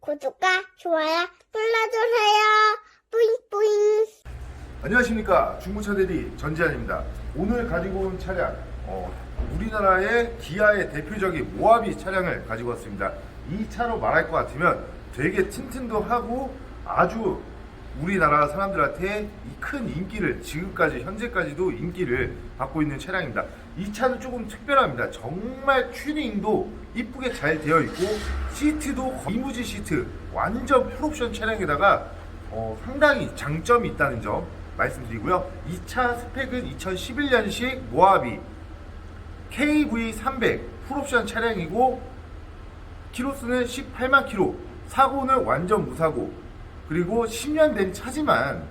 구독과 좋아요 눌러주세요. 뿌잉뿌잉. 안녕하십니까 중고차 대리 전지환입니다 오늘 가지고 온 차량 어, 우리나라의 기아의 대표적인 모하비 차량을 가지고 왔습니다 이 차로 말할 것 같으면 되게 튼튼도 하고 아주 우리나라 사람들한테 이큰 인기를 지금까지 현재까지도 인기를 받고 있는 차량입니다 이 차는 조금 특별합니다 정말 튜닝도 이쁘게 잘 되어 있고 시트도 이무지 시트 완전 풀옵션 차량에다가 어, 상당히 장점이 있다는 점 말씀드리고요. 이 차 스펙은 2011년식 모하비 KV300 풀옵션 차량이고 키로수는 18만 키로, 사고는 완전 무사고, 그리고 10년 된 차지만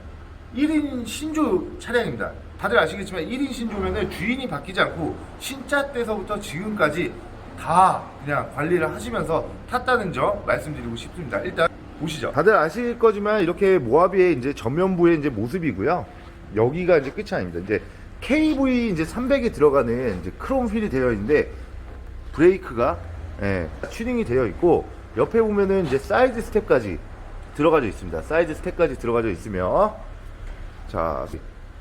1인 신조 차량입니다. 다들 아시겠지만 1인 신조면은 주인이 바뀌지 않고 신차 때서부터 지금까지 다 그냥 관리를 하시면서 탔다는 점 말씀드리고 싶습니다. 일단 보시죠. 다들 아실 거지만 이렇게 모하비의 이제 전면부의 이제 모습이고요. 여기가 이제 끝이 아닙니다. 이제 KV 이제 300에 들어가는 이제 크롬 휠이 되어 있는데 브레이크가 예, 튜닝이 되어 있고 옆에 보면은 이제 사이드 스텝까지 들어가져 있습니다. 사이드 스텝까지 들어가져 있으며 자,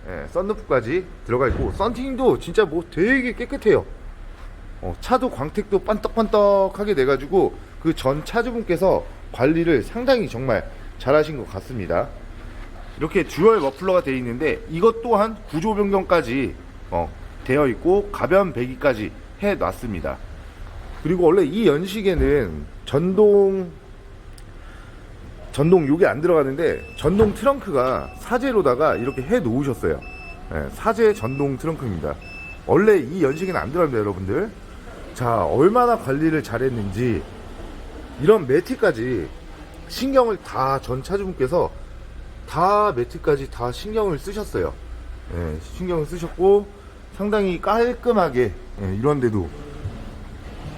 예, 썬루프까지 들어가 있고 썬팅도 진짜 뭐 되게 깨끗해요. 어, 차도 광택도 반떡반떡하게 돼가지고 그 전 차주분께서 관리를 상당히 정말 잘하신 것 같습니다. 이렇게 듀얼 머플러가 되어 있는데 이것 또한 구조 변경까지 어, 되어 있고 가변 배기까지 해 놨습니다. 그리고 원래 이 연식에는 전동 전동 요게 안 들어가는데 전동 트렁크가 사제로다가 이렇게 해 놓으셨어요. 예, 사제 전동 트렁크입니다. 원래 이 연식에는 안 들어갑니다, 여러분들. 자, 얼마나 관리를 잘했는지 이런 매트까지 신경을 다 전 차주분께서 다 매트까지 다 신경을 쓰셨어요. 예, 신경을 쓰셨고 상당히 깔끔하게 예, 이런데도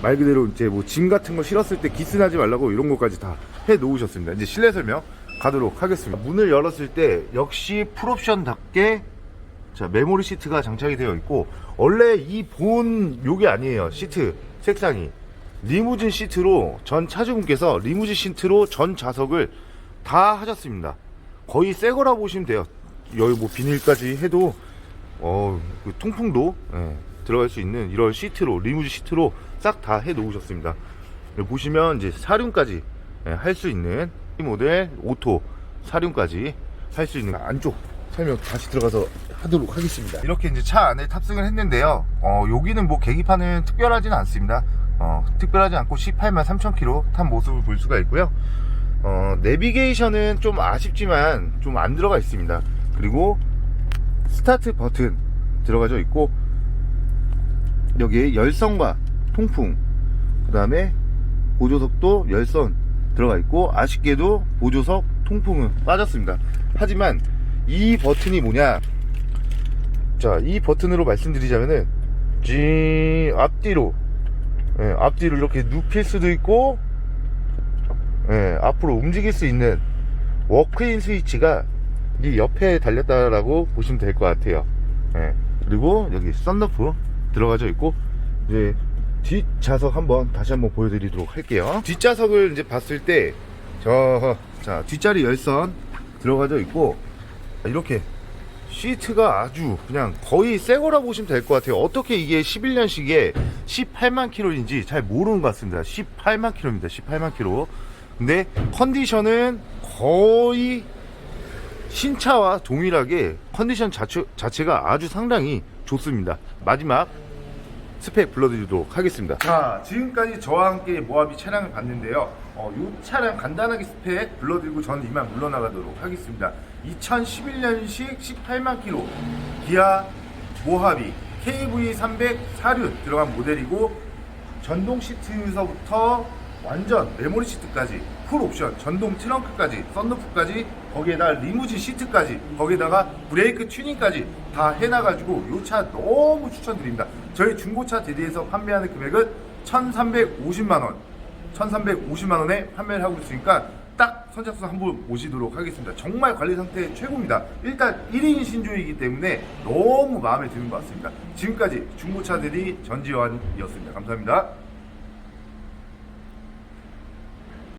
말 그대로 이제 뭐 짐 같은 거 실었을 때 기스나지 말라고 이런 것까지 다 해 놓으셨습니다. 이제 실내 설명 가도록 하겠습니다. 문을 열었을 때 역시 풀옵션답게 자 메모리 시트가 장착이 되어 있고 원래 이 본 요게 아니에요 시트 색상이 리무진 시트로 전 차주분께서 리무진 시트로 전 좌석을 다 하셨습니다. 거의 새 거라 보시면 돼요. 여기 뭐 비닐까지 해도 어, 그 통풍도 예, 들어갈 수 있는 이런 시트로 리무진 시트로 싹 다 해 놓으셨습니다. 보시면 이제 사륜까지 예, 할 수 있는 이 모델 오토 사륜까지 할 수 있는 안쪽 설명 다시 들어가서 하도록 하겠습니다. 이렇게 이제 차 안에 탑승을 했는데요. 어, 여기는 뭐 계기판은 특별하지는 않습니다. 어, 특별하지 않고 18만 3천 킬로 탄 모습을 볼 수가 있고요. 어, 내비게이션은 좀 아쉽지만 좀 안 들어가 있습니다. 그리고 스타트 버튼 들어가져 있고 여기에 열선과 통풍 그 다음에 보조석도 열선 들어가 있고 아쉽게도 보조석 통풍은 빠졌습니다. 하지만 이 버튼이 뭐냐 자이 버튼으로 말씀드리자면은 지 앞뒤로 예, 앞뒤로 이렇게 눕힐 수도 있고 예, 앞으로 움직일 수 있는 워크인 스위치가 이 옆에 달렸다라고 보시면 될 것 같아요. 예, 그리고 여기 썬루프 들어가져 있고 이제 뒷좌석 한번 다시 한번 보여드리도록 할게요. 뒷좌석을 이제 봤을 때 저, 자, 뒷자리 열선 들어가져 있고 이렇게 시트가 아주 그냥 거의 새 거라 보시면 될 것 같아요. 어떻게 이게 11년식에 18만 킬로인지 잘 모르는 것 같습니다. 18만 킬로입니다. 18만 킬로. 근데 컨디션은 거의 신차와 동일하게 컨디션 자체, 자체가 아주 상당히 좋습니다. 마지막 스펙 불러드리도록 하겠습니다. 자, 지금까지 저와 함께 모하비 차량을 봤는데요. 어, 이 차량 간단하게 스펙 불러드리고 저는 이만 물러나가도록 하겠습니다. 2011년식 18만 킬로 기아 모하비 KV300 사륜 들어간 모델이고 전동 시트에서부터 완전 메모리 시트까지 풀 옵션 전동 트렁크까지 썬루프까지 거기에다가 리무진 시트까지 거기에다가 브레이크 튜닝까지 다 해놔가지고 이 차 너무 추천드립니다. 저희 중고차 대리에서 판매하는 금액은 1350만원. 1350만원에 판매를 하고 있으니까 딱 선착순 한 분 모시도록 하겠습니다. 정말 관리 상태 최고입니다. 일단 1인 신조이기 때문에 너무 마음에 드는 것 같습니다. 지금까지 중고차 대리 전지환이었습니다. 감사합니다